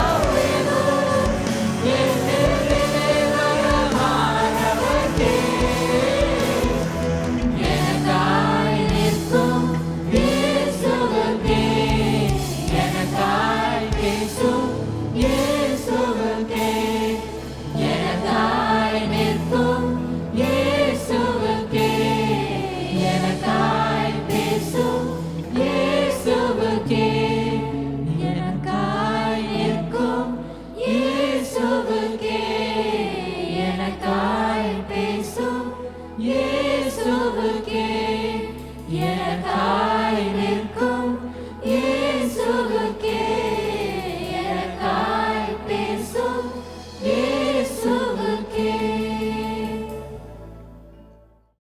와우.